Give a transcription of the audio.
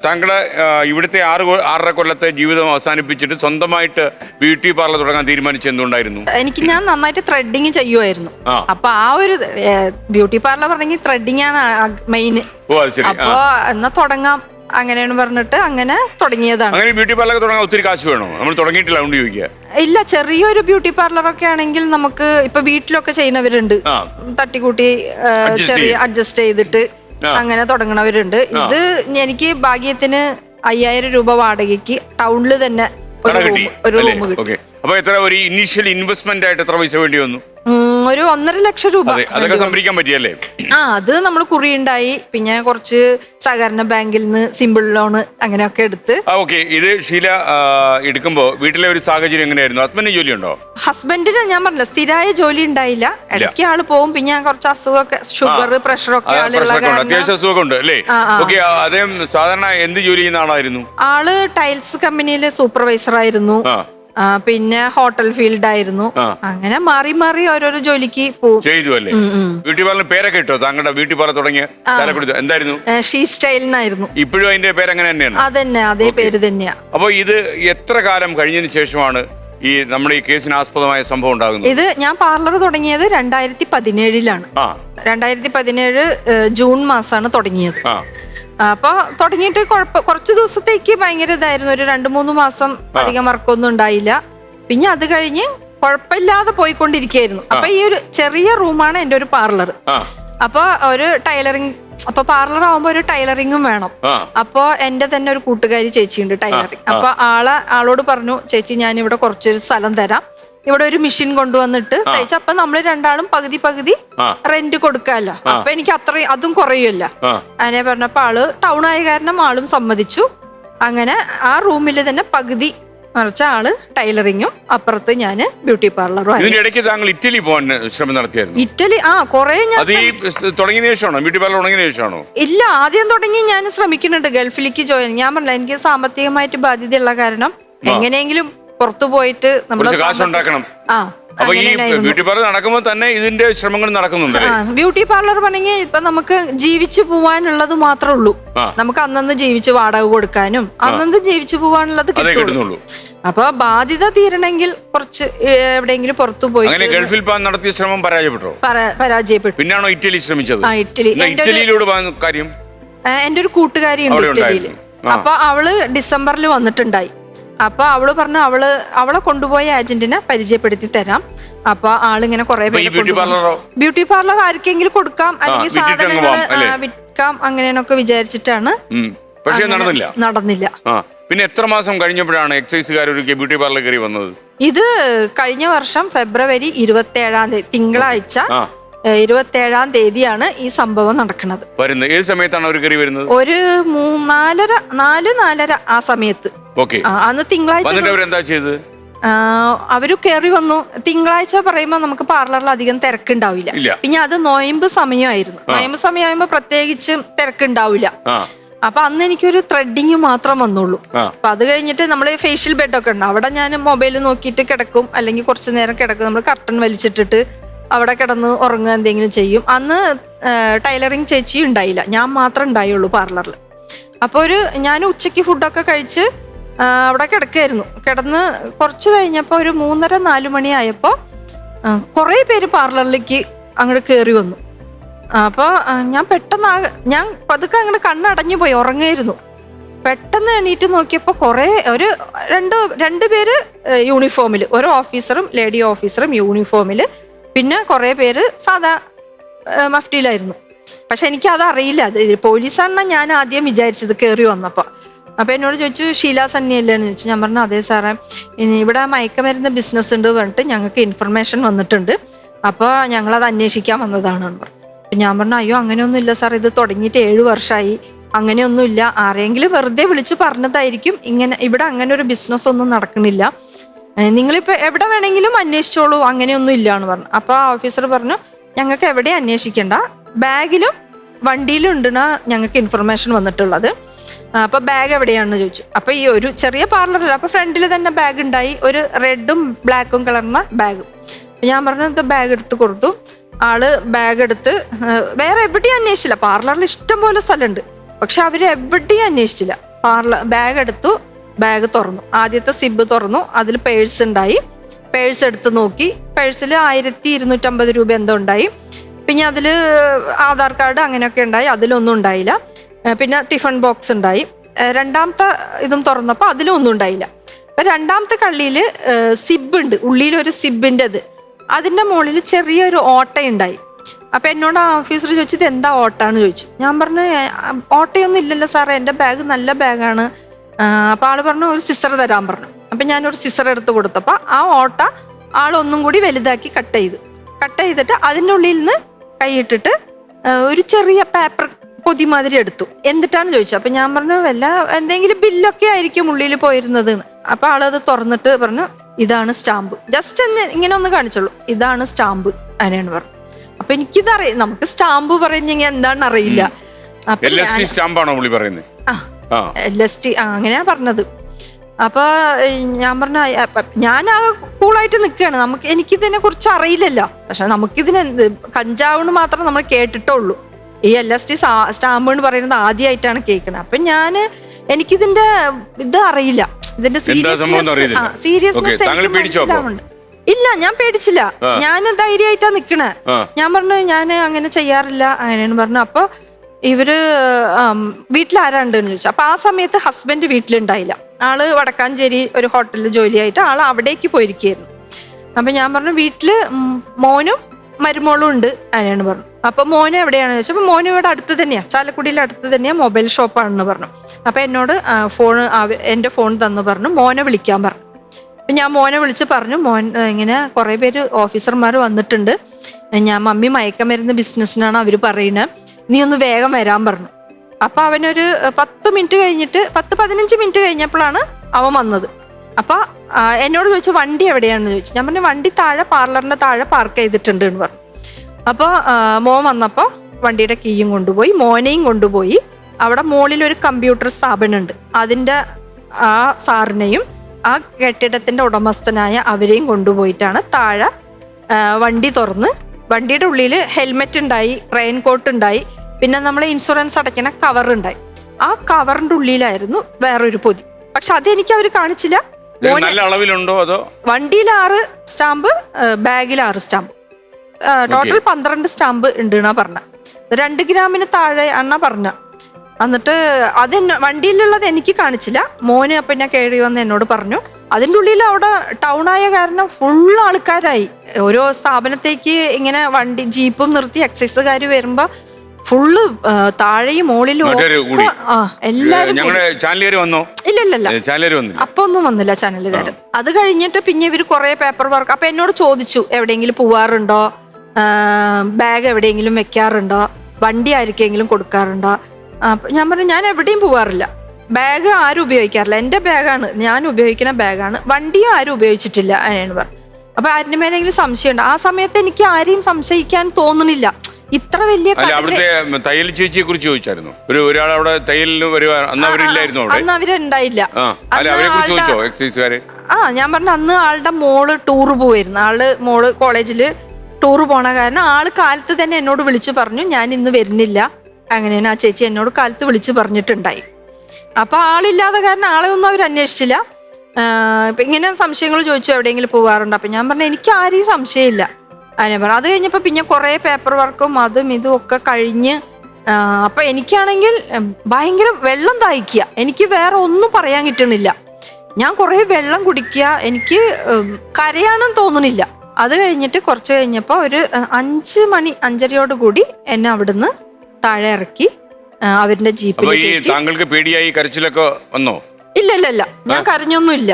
താങ്കളെ ആ, ഇവിടുത്തെ ആറ് ആറര കൊല്ലത്തെ ജീവിതം അവസാനിപ്പിച്ചിട്ട് സ്വന്തമായിട്ട് ബ്യൂട്ടി പാർലർ തുടങ്ങാൻ തീരുമാനിച്ചു എന്തുണ്ടായിരുന്നു എനിക്ക് ഞാൻ നന്നായിട്ട് ത്രെഡിങ് ചെയ്യുമായിരുന്നു. അപ്പൊ ആ ഒരു ബ്യൂട്ടി പാർലർ പറഞ്ഞെങ്കിൽ ത്രെഡിങ് ആണ് മെയിൻ അപ്പൊ എന്നാ തുടങ്ങാം. അങ്ങനെയാണ് പറഞ്ഞിട്ട് അങ്ങനെ തുടങ്ങിയതാണ്. അങ്ങനെ ബ്യൂട്ടി പാർലർ തുടങ്ങാൻ ഒത്തിരി കാശ് വേണോ? നമ്മൾ തുടങ്ങിയിട്ടില്ല അതുകൊണ്ട് ചോദിക്കുക. ഇല്ല ചെറിയൊരു ബ്യൂട്ടി പാർലർ ഒക്കെ ആണെങ്കിൽ നമുക്ക് ഇപ്പൊ വീട്ടിലൊക്കെ ചെയ്യുന്നവരുണ്ട്. തട്ടിക്കൂട്ടി ചെറിയ അഡ്ജസ്റ്റ് ചെയ്തിട്ട്. അങ്ങനെ തുടങ്ങണവരുണ്ട്. ഇത് എനിക്ക് ഭാഗ്യത്തിന് അയ്യായിരം രൂപ വാടകയ്ക്ക് ടൗണിൽ തന്നെ ഒരു കിട്ടി റൂം ഒരു റൂം കിട്ടി. ഓക്കെ. അപ്പൊ എത്ര ഒരു ഇനീഷ്യൽ ഇൻവെസ്റ്റ്മെന്റ് ആയിട്ട് എത്ര പൈസ വേണ്ടി വന്നു? ഉം, ഒരു ഒന്നര ലക്ഷം രൂപ അതെ അതൊക്കെ സംഭരിക്കാൻ പറ്റിയല്ലേ? ആ അത് നമ്മൾ കുറി ഉണ്ടായി പിന്നെ കുറച്ച് സഹകരണ ബാങ്കിൽ നിന്ന് സിമ്പിൾ ലോണ് അങ്ങനെയൊക്കെ എടുത്ത്. ആ ഓക്കെ. ഇത് ഷീല ആ, എടുക്കുമ്പോ വീട്ടിലെ ഒരു സാഹചര്യം എങ്ങനെയായിരുന്നു? ഹസ്ബൻഡിന് ഉണ്ടോ ഹസ്ബൻഡിന് ഞാൻ പറഞ്ഞില്ല സ്ഥിരമായ ജോലി ഉണ്ടായില്ല. ഇടയ്ക്ക് ആൾ പോകും. പിന്നെ ഞാൻ കുറച്ച് അസുഖമൊക്കെ ഷുഗർ പ്രഷർ ഒക്കെ ആ, ആളുള്ള പ്രശ്നമൊക്കെ ഉണ്ട്. കാരണം. അത്യാവശ്യം ഉണ്ട് അല്ലേ? ആ, ആ. ഓക്കെ അദ്ദേഹം സാധാരണ എന്ത് ജോലി ചെയ്യുന്ന ആളായിരുന്നു? ആൾ ടൈൽസ് കമ്പനിയിലെ സൂപ്പർവൈസർ ആയിരുന്നു ആ, പിന്നെ ഹോട്ടൽ ഫീൽഡ് ആയിരുന്നു. അങ്ങനെ മാറി മാറി ഓരോരോ ജോലിക്ക് പോകും ചെയ്തു അല്ലേ? ബ്യൂട്ടി പാർലർ പേരൊക്കെ ഇട്ടോ? താങ്കളുടെ ബ്യൂട്ടി പാർലർ തുടങ്ങിയ എന്തായിരുന്നു? ഷീ സ്റ്റൈലിനായിരുന്നു. ഇപ്പോഴും അതിന്റെ പേര് അങ്ങനെ തന്നെയാണ്? അതന്നെ അതേ പേര് തന്നെയാ. അപ്പോൾ ഇത് എത്ര കാലം കഴിഞ്ഞതിന് ശേഷമാണ് ഈ നമ്മുടെ ഈ കേസിന് ആസ്പദമായ സംഭവം ഉണ്ടാകുന്നത്? ഇത് ഞാൻ പാർലർ തുടങ്ങിയത് രണ്ടായിരത്തി പതിനേഴിലാണ്. രണ്ടായിരത്തി പതിനേഴ് ജൂൺ മാസമാണ് തുടങ്ങിയത്. ആ അപ്പൊ തുടങ്ങിയിട്ട് കുഴപ്പ കുറച്ച് ദിവസത്തേക്ക് ഭയങ്കര ഇതായിരുന്നു. ഒരു രണ്ട് മൂന്ന് മാസം അധികം വർക്കൊന്നും ഉണ്ടായില്ല. പിന്നെ അത് കഴിഞ്ഞ് കുഴപ്പമില്ലാതെ പോയിക്കൊണ്ടിരിക്കുകയായിരുന്നു. അപ്പൊ ഈ ഒരു ചെറിയ റൂമാണ് എന്റെ ഒരു പാർലർ. അപ്പൊ ഒരു ടൈലറിങ് അപ്പൊ പാർലർ ആവുമ്പോ ഒരു ടൈലറിങ്ങും വേണം. അപ്പോ എന്റെ തന്നെ ഒരു കൂട്ടുകാരി ചേച്ചിയുണ്ട് ടൈലറിങ്. അപ്പൊ ആളെ ആളോട് പറഞ്ഞു ചേച്ചി ഞാൻ ഇവിടെ കുറച്ചൊരു സ്ഥലം തരാം. ഇവിടെ ഒരു മെഷീൻ കൊണ്ടുവന്നിട്ട് തയ്ച്ച അപ്പൊ നമ്മൾ രണ്ടാളും പകുതി പകുതി. റെന്റ് കൊടുക്കാല്ലോ അപ്പൊ എനിക്ക് അത്രയും അതും കുറയുമല്ല അങ്ങനെ പറഞ്ഞപ്പോ ആൾ ടൗൺ ആയ കാരണം ആളും സമ്മതിച്ചു. അങ്ങനെ ആ റൂമിൽ തന്നെ പകുതി മറിച്ച ആൾ ടൈലറിങ്ങും അപ്പുറത്ത് ഞാൻ ബ്യൂട്ടി പാർലറും ആയിരുന്നു ഇതിന്റെ ഇടയ്ക്ക് താങ്കൾ ഇറ്റലി പോകാൻ ശ്രമം നടത്തിയായിരുന്നു. ഇറ്റലി ആ കൊറേ ഞാൻ അത് ഈ തുടങ്ങിയതിനു ശേഷമാണോ? ബ്യൂട്ടി പാർലർ തുടങ്ങിയ ശേഷമാണോ? ഇല്ല ആദ്യം തുടങ്ങി ഞാൻ ശ്രമിക്കുന്നുണ്ട് ഗൾഫിലേക്ക് ജോയിൻ ഞാൻ പറഞ്ഞില്ല എനിക്ക് സാമ്പത്തികമായിട്ട് ബാധ്യതയുള്ള കാരണം എങ്ങനെയെങ്കിലും പുറത്തു പോയിട്ട് നമ്മൾ കുറച്ച് കാശ് ഉണ്ടാക്കണം. ആ അപ്പൊ ഈ അങ്ങനെയായിരുന്നു. ബ്യൂട്ടി പാർലർ നടക്കുമ്പോൾ തന്നെ ഇതിന്റെ ശ്രമങ്ങൾ നടക്കുന്നുണ്ട് ആ ബ്യൂട്ടി പാർലർ പറഞ്ഞെങ്കിൽ ഇപ്പൊ നമുക്ക് ജീവിച്ചു പോവാനുള്ളത് മാത്രമേ ഉള്ളൂ. ആ. നമുക്ക് അന്നന്ന് ജീവിച്ച് വാടക കൊടുക്കാനും അന്നന്ന് ജീവിച്ചു പോവാനുള്ളത് അതേ കിട്ടുള്ളൂ. കിട്ടുന്നുള്ളൂ. അപ്പൊ ബാധ്യത തീരണമെങ്കിൽ കുറച്ച് ഏ, എവിടെയെങ്കിലും പുറത്തു പോയി അങ്ങനെ ഗൾഫിൽ പോകാൻ നടത്തിയ ശ്രമം പരാജയപ്പെട്ടോ? പരാജയപ്പെട്ടു. പിന്നാണോ ഇറ്റലി ശ്രമിച്ചത്? ആ ഇറ്റലി. എന്നാ എന്റെ ഒരു ഇറ്റലിയിലൂടെ പോകാൻ കാര്യം? ആ, എന്റെ ഒരു കൂട്ടുകാരി ഉണ്ട് അവിടെ ഇറ്റലിയിൽ ഉണ്ടായിരുന്നു. ആ. അപ്പൊ അവൾ ഡിസംബറിൽ വന്നിട്ടുണ്ടായി. അപ്പൊ അവൾ പറഞ്ഞു അവൾ അവളെ കൊണ്ടുപോയ ഏജന്റിനെ പരിചയപ്പെടുത്തി തരാം. അപ്പൊ ആളിങ്ങനെ കുറെ ബ്യൂട്ടി പാർലർ ആർക്കെങ്കിലും കൊടുക്കാം അല്ലെങ്കിൽ സാധനങ്ങൾ? വിൽക്കാം അങ്ങനെയൊക്കെ വിചാരിച്ചിട്ടാണ്. പക്ഷേ നടന്നില്ല. നടന്നില്ല. പിന്നെ എത്ര മാസം കഴിഞ്ഞപ്പോഴാണ് എക്സൈസുകാർ ഒരു ബ്യൂട്ടി പാർലർ കയറി വന്നത്? ഇത് കഴിഞ്ഞ വർഷം ഫെബ്രുവരി ഇരുപത്തി ഏഴാം തീയതി തിങ്കളാഴ്ച ആ. ഇരുപത്തി ഏഴാം തീയതിയാണ് ഈ സംഭവം നടക്കുന്നത്. വരുന്നത്. ഏത് സമയത്താണ് അവർ കയറി വരുന്നത്? ഒരു നാലര നാല് നാലര ആ സമയത്ത്. അന്ന് തിങ്കളാഴ്ച ചെയ്തത് അവർ കയറി വന്നു. തിങ്കളാഴ്ച പറയുമ്പോൾ നമുക്ക് പാർലറിൽ അധികം തിരക്കുണ്ടാവില്ല. പിന്നെ അത് നോയമ്പ് സമയമായിരുന്നു. നോയമ്പ് സമയമാകുമ്പോ പ്രത്യേകിച്ച് തിരക്കുണ്ടാവില്ല. അപ്പൊ അന്ന് എനിക്കൊരു ത്രെഡിങ് മാത്രം വന്നുള്ളൂ. അപ്പൊ അത് കഴിഞ്ഞിട്ട് നമ്മൾ ഫേഷ്യൽ ബെഡൊക്കെ ഉണ്ട്. അവിടെ ഞാൻ മൊബൈൽ നോക്കിയിട്ട് കിടക്കും. അല്ലെങ്കിൽ കുറച്ചു നേരം കിടക്കും. നമ്മൾ കർട്ടൺ വലിച്ചിട്ടിട്ട് അവിടെ കിടന്ന് ഉറങ്ങുക എന്തെങ്കിലും ചെയ്യും. അന്ന് ടൈലറിങ് ചേച്ചി ഉണ്ടായില്ല. ഞാൻ മാത്രം ഉണ്ടായുള്ളൂ പാർലറിൽ അപ്പോൾ ഒരു ഞാൻ ഉച്ചയ്ക്ക് ഫുഡൊക്കെ കഴിച്ച് അവിടെ കിടക്കായിരുന്നു. കിടന്ന് കുറച്ച് കഴിഞ്ഞപ്പോൾ ഒരു മൂന്നര നാല് മണിയായപ്പോൾ കുറേ പേര് പാർലറിലേക്ക് അങ്ങോട്ട് കയറി വന്നു. അപ്പോൾ ഞാൻ പെട്ടെന്ന് ഞാൻ പതുക്കെ അങ്ങോട്ട് കണ്ണടഞ്ഞു പോയി ഉറങ്ങായിരുന്നു. പെട്ടെന്ന് എണീറ്റ് നോക്കിയപ്പോൾ കുറേ ഒരു രണ്ട് രണ്ട് പേര് യൂണിഫോമിൽ ഒരു ഓഫീസറും ലേഡി ഓഫീസറും യൂണിഫോമിൽ പിന്നെ കുറേ പേര് സാധാ മഫ്റ്റിയിലായിരുന്നു പക്ഷെ എനിക്ക് അത് അറിയില്ല. അത് പോലീസാണെന്നാണ് ഞാൻ ആദ്യം വിചാരിച്ചത് കയറി വന്നപ്പോൾ അപ്പോൾ എന്നോട് ചോദിച്ചു ഷീല അല്ലേന്ന് ചോദിച്ചു. ഞാൻ പറഞ്ഞു അതെ സാറേ. ഇവിടെ മയക്കമരുന്ന് ബിസിനസ് ഉണ്ട് പറഞ്ഞിട്ട് ഞങ്ങൾക്ക് ഇൻഫർമേഷൻ വന്നിട്ടുണ്ട്. അപ്പോൾ ഞങ്ങളത് അന്വേഷിക്കാൻ വന്നതാണ് എന്ന് പറഞ്ഞു. ഞാൻ പറഞ്ഞു അയ്യോ അങ്ങനെയൊന്നുമില്ല സാർ ഇത് തുടങ്ങിയിട്ട് ഏഴ് വർഷമായി അങ്ങനെയൊന്നുമില്ല ആരെങ്കിലും വെറുതെ വിളിച്ച് പറഞ്ഞതായിരിക്കും. ഇങ്ങനെ ഇവിടെ അങ്ങനെ ഒരു ബിസിനസ് ഒന്നും നടക്കണില്ല. നിങ്ങളിപ്പോൾ നിങ്ങളിപ്പോ എവിടെ വേണമെങ്കിലും അന്വേഷിച്ചോളൂ. അങ്ങനെയൊന്നും ഇല്ല എന്ന് പറഞ്ഞു. അപ്പോൾ ആ ഓഫീസർ പറഞ്ഞു ഞങ്ങൾക്ക് എവിടെ അന്വേഷിക്കണ്ട. ബാഗിലും വണ്ടിയിലും ഉണ്ടെന്നാ ഞങ്ങൾക്ക് ഇൻഫർമേഷൻ വന്നിട്ടുള്ളത്. അപ്പോൾ അപ്പൊ ബാഗ് എവിടെയാണെന്ന് ചോദിച്ചു. അപ്പൊ ഈ ഒരു ചെറിയ പാർലറിൽ അപ്പൊ ഫ്രണ്ടിൽ തന്നെ ബാഗ് ഉണ്ടായി. ഒരു റെഡും ബ്ലാക്കും കളർന്ന ബാഗ് ഞാൻ പറഞ്ഞത് ബാഗ് എടുത്ത് കൊടുത്തു. ആൾ ബാഗ് എടുത്ത് വേറെ എവിടെയും അന്വേഷിച്ചില്ല. പാർലറിൽ ഇഷ്ടം പോലെ സ്ഥലമുണ്ട്. പക്ഷെ അവർ എവിടെയും അന്വേഷിച്ചില്ല. പാർലർ ബാഗ് എടുത്തു ബാഗ് തുറന്നു. ആദ്യത്തെ സിബ് തുറന്നു. അതിൽ പേഴ്സ് ഉണ്ടായി. പേഴ്സ് എടുത്ത് നോക്കി. പേഴ്സിൽ ആയിരത്തി ഇരുന്നൂറ്റമ്പത് രൂപ എന്തോ ഉണ്ടായി. പിന്നെ അതിൽ ആധാർ കാർഡ് അങ്ങനെയൊക്കെ ഉണ്ടായി. അതിലൊന്നും ഉണ്ടായില്ല. പിന്നെ ടിഫൺ ബോക്സ് ഉണ്ടായി. രണ്ടാമത്തെ ഇതും തുറന്നപ്പോൾ അതിലും ഒന്നും ഉണ്ടായില്ല. അപ്പം രണ്ടാമത്തെ കള്ളിയിൽ സിബ് ഉണ്ട്. ഉള്ളിൽ ഒരു സിബിന്റെ അത് അതിന്റെ മുകളിൽ ചെറിയൊരു ഓട്ടയുണ്ടായി. അപ്പം എന്നോട് ആ ഓഫീസർ ചോദിച്ചു ഇത് എന്താ ഓട്ടാന്ന് ചോദിച്ചു. ഞാൻ പറഞ്ഞു ഓട്ടയൊന്നും ഇല്ലല്ലോ സാറേ. എന്റെ ബാഗ് നല്ല ബാഗാണ്. അപ്പം ആൾ പറഞ്ഞു ഒരു സിസർ തരാൻ പറഞ്ഞു. അപ്പം ഞാനൊരു സിസർ എടുത്ത് കൊടുത്തപ്പോൾ ആ ഓട്ട ആളൊന്നും കൂടി വലുതാക്കി കട്ട് ചെയ്തു. കട്ട് ചെയ്തിട്ട് അതിന്റെ ഉള്ളിൽ നിന്ന് കൈയിട്ടിട്ട് ഒരു ചെറിയ പേപ്പർ പൊതി മാതിരി എടുത്തു. എന്നിട്ടാണ് ചോദിച്ചത്? അപ്പൊ ഞാൻ പറഞ്ഞു വല്ല എന്തെങ്കിലും ബില്ലൊക്കെ ആയിരിക്കും ഉള്ളിൽ പോയിരുന്നത്. അപ്പൊ ആളത് തുറന്നിട്ട് പറഞ്ഞു ഇതാണ് സ്റ്റാമ്പ്. ജസ്റ്റ് എന്ന് ഇങ്ങനെ ഒന്ന് കാണിച്ചോളൂ. ഇതാണ് സ്റ്റാമ്പ് അനയാണ് പറഞ്ഞു. അപ്പൊ എനിക്കിതറിയാം നമുക്ക് സ്റ്റാമ്പ് പറഞ്ഞെങ്കിൽ എന്താണെന്ന് അറിയില്ല. സ്റ്റാമ്പാണോ പുള്ളി പറയുന്നത് ആ. ആ. എൽ എസ് ടി അങ്ങനെയാ പറഞ്ഞത്. അപ്പൊ ഏഹ്, ഞാൻ പറഞ്ഞ "ആ, ഞാൻ ആ കൂളായിട്ട് നിൽക്കുകയാണ് നമുക്ക് എനിക്കിതിനെ കുറിച്ച് അറിയില്ലല്ലോ. പക്ഷെ നമുക്കിതിന് കഞ്ചാവെന്ന് മാത്രം നമ്മൾ കേട്ടിട്ടുള്ളൂ. ഈ എൽ എസ് ടി സ്റ്റാമ്പ് എന്ന് പറയുന്നത് ആദ്യമായിട്ടാണ് കേൾക്കുന്നത് അപ്പൊ ഞാൻ എനിക്കിതിന്റെ ഇത് അറിയില്ല. ഇതിന്റെ എന്ന് സീരിയസ്നെസ് പേടിച്ചോ ഇല്ല ഞാൻ പേടിച്ചില്ല. ഞാൻ ധൈര്യമായിട്ടാ നിക്കണേ. ഞാൻ പറഞ്ഞു ഞാൻ അങ്ങനെ ചെയ്യാറില്ല അങ്ങനെയാണ് പറഞ്ഞു. അപ്പൊ ഇവർ വീട്ടിൽ ആരാണ്ടെന്ന് ചോദിച്ചു. അപ്പൊ ആ സമയത്ത് ഹസ്ബൻഡ് വീട്ടിലുണ്ടായില്ല. ആൾ വടക്കാഞ്ചേരി ഒരു ഹോട്ടലിൽ ജോലിയായിട്ട് ആൾ അവിടേക്ക് പോയിരിക്കുകയായിരുന്നു. അപ്പൊ ഞാൻ പറഞ്ഞു വീട്ടിൽ മോനും മരുമോളും ഉണ്ട് അങ്ങനെയാണ് പറഞ്ഞു. അപ്പൊ മോന് എവിടെയാണെന്ന് ചോദിച്ചപ്പോൾ മോന് ഇവിടെ അടുത്ത് തന്നെയാ ചാലക്കുടിയിൽ അടുത്ത് തന്നെയാ മൊബൈൽ ഷോപ്പാണെന്ന് പറഞ്ഞു. അപ്പൊ എന്നോട് ഫോൺ എന്റെ ഫോൺ തന്നു പറഞ്ഞു മോനെ വിളിക്കാൻ പറഞ്ഞു. അപ്പൊ ഞാൻ മോനെ വിളിച്ച് പറഞ്ഞു മോൻ ഇങ്ങനെ കുറെ പേര് ഓഫീസർമാർ വന്നിട്ടുണ്ട്. ഞാൻ മമ്മി മയക്കമരുന്ന് ബിസിനസ്സിനാണ് അവർ പറയുന്നത് നീ ഒന്ന് വേഗം വരാൻ പറഞ്ഞു. അപ്പൊ അവനൊരു പത്ത് മിനിറ്റ് കഴിഞ്ഞിട്ട് പത്ത് പതിനഞ്ച് മിനിറ്റ് കഴിഞ്ഞപ്പോഴാണ് അവൻ വന്നത്. അപ്പൊ എന്നോട് ചോദിച്ചു വണ്ടി എവിടെയാണെന്ന് ചോദിച്ചു. ഞാൻ പറഞ്ഞു വണ്ടി താഴെ പാർലറിന്റെ താഴെ പാർക്ക് ചെയ്തിട്ടുണ്ട് എന്ന് പറഞ്ഞു. അപ്പോൾ മോൻ വന്നപ്പോൾ വണ്ടിയുടെ കീയും കൊണ്ടുപോയി മോനെയും കൊണ്ടുപോയി. അവിടെ മുകളിൽ ഒരു കമ്പ്യൂട്ടർ സ്ഥാപനമുണ്ട്. അതിന്റെ ആ സാറിനെയും ആ കെട്ടിടത്തിന്റെ ഉടമസ്ഥനായ അവരെയും കൊണ്ടുപോയിട്ടാണ് താഴെ വണ്ടി തുറന്ന്. വണ്ടിയുടെ ഉള്ളിൽ ഹെൽമെറ്റ് ഉണ്ടായി റെയിൻ കോട്ട് ഉണ്ടായി. പിന്നെ നമ്മൾ ഇൻഷുറൻസ് അടയ്ക്കുന്ന കവർ ഉണ്ടായി. ആ കവറിന്റെ ഉള്ളിലായിരുന്നു വേറൊരു പൊതി. പക്ഷെ അതെനിക്ക് അവർ കാണിച്ചില്ല. നല്ല അളവിലുണ്ടോ അതോ? വണ്ടിയിൽ ആറ് സ്റ്റാമ്പ് ബാഗിൽ ആറ് സ്റ്റാമ്പ്. ടോട്ടൽ പന്ത്രണ്ട് സ്റ്റാമ്പ് ഉണ്ട് എന്നാ പറഞ്ഞ. രണ്ട് ഗ്രാമിന് താഴെ അണ്ണ പറഞ്ഞ. എന്നിട്ട് അത് വണ്ടിയിലുള്ളത് എനിക്ക് കാണിച്ചില്ല. മോന് അപ്പൊ ഞാൻ കയറി വന്ന് എന്നോട് പറഞ്ഞു. അതിന്റെ ഉള്ളിൽ അവിടെ ടൗൺ ആയ കാരണം ഫുൾ ആൾക്കാരായി. ഓരോ സ്ഥാപനത്തേക്ക് ഇങ്ങനെ വണ്ടി ജീപ്പും നിർത്തി എക്സൈസുകാർ വരുമ്പോ ഫുള്ള് താഴെയും മുകളിലും ആ എല്ലാരും ഞങ്ങളുടെ ചാനലുകാർ വന്നോ? ഇല്ല ഇല്ല ഇല്ല ചാനലുകാർ വന്നില്ല. അപ്പൊ ഒന്നും വന്നില്ല ചാനലുകാർ അത് കഴിഞ്ഞിട്ട് പിന്നെ ഇവർ കുറെ പേപ്പർ വർക്ക് അപ്പൊ എന്നോട് ചോദിച്ചു എവിടെയെങ്കിലും പോവാറുണ്ടോ? ബാഗ് എവിടെയെങ്കിലും വെക്കാറുണ്ടോ? വണ്ടി ആർക്കെങ്കിലും കൊടുക്കാറുണ്ടോ? അപ്പൊ ഞാൻ പറഞ്ഞു ഞാൻ എവിടെയും പോവാറില്ല. ബാഗ് ആരും ഉപയോഗിക്കാറില്ല. എന്റെ ബാഗാണ് ഞാൻ ഉപയോഗിക്കുന്ന ബാഗാണ് വണ്ടിയും ആരും ഉപയോഗിച്ചിട്ടില്ല അങ്ങനെയാണ് പറഞ്ഞു. അപ്പൊ ആരുടെ മേലെങ്കിലും സംശയമുണ്ട്? ആ സമയത്ത് എനിക്ക് ആരെയും സംശയിക്കാൻ തോന്നുന്നില്ല ഇത്ര വലിയ അല്ല അവിടുത്തെ തയ്യൽ ചേച്ചിയെ കുറിച്ച് ചോദിച്ചായിരുന്നു. ഒരു ഒരാൾ അവിടെ തയ്യലിന് വരുവാ അന്ന് അവരില്ലായിരുന്നു അവിടെ. അന്ന് അവരുണ്ടായില്ല. ആ അല്ല അവരെ കുറിച്ച് ചോദിച്ചോ എക്സൈസുകാര്? ആ ഞാൻ പറഞ്ഞ അന്ന് ആളുടെ മോൾ ടൂർ പോയിരുന്നു. ആൾ മോൾ കോളേജിൽ ടൂർ പോണ കാരണം ആൾ കാലത്ത് തന്നെ എന്നോട് വിളിച്ചു പറഞ്ഞു ഞാൻ ഇന്ന് വരുന്നില്ല. അങ്ങനെയാണ് ആ ചേച്ചി എന്നോട് കാലത്ത് വിളിച്ചു പറഞ്ഞിട്ടുണ്ടായി. അപ്പൊ ആളില്ലാതെ കാരണം ആളെ ഒന്നും അവർ അന്വേഷിച്ചില്ല. ഇങ്ങനെ സംശയങ്ങൾ ചോദിച്ചു എവിടെയെങ്കിലും പോവാറുണ്ട്. അപ്പൊ ഞാൻ പറഞ്ഞു എനിക്ക് ആരെയും സംശയമില്ല. അങ്ങനെ പറഞ്ഞു അത് കഴിഞ്ഞപ്പോൾ പിന്നെ കുറേ പേപ്പർ വർക്കും അതും ഇതും ഒക്കെ കഴിഞ്ഞ് അപ്പം എനിക്കാണെങ്കിൽ ഭയങ്കര വെള്ളം ദാഹിക്കുക എനിക്ക് വേറെ ഒന്നും പറയാൻ കിട്ടണില്ല. ഞാൻ കുറേ വെള്ളം കുടിക്കുക എനിക്ക് കരയാണെന്ന് തോന്നണില്ല. തോന്നുന്നില്ല അത് കഴിഞ്ഞിട്ട് കുറച്ച് കഴിഞ്ഞപ്പോൾ ഒരു അഞ്ച് മണി അഞ്ചരയോട് കൂടി എന്നെ അവിടുന്ന് താഴെ ഇറക്കി അവരുടെ ജീപ്പിൽ താങ്കൾക്ക് പേടിയായി കരച്ചിലൊക്കെ വന്നോ? ഇല്ല ഇല്ല ഇല്ല. ഞാൻ കരഞ്ഞൊന്നുമില്ല.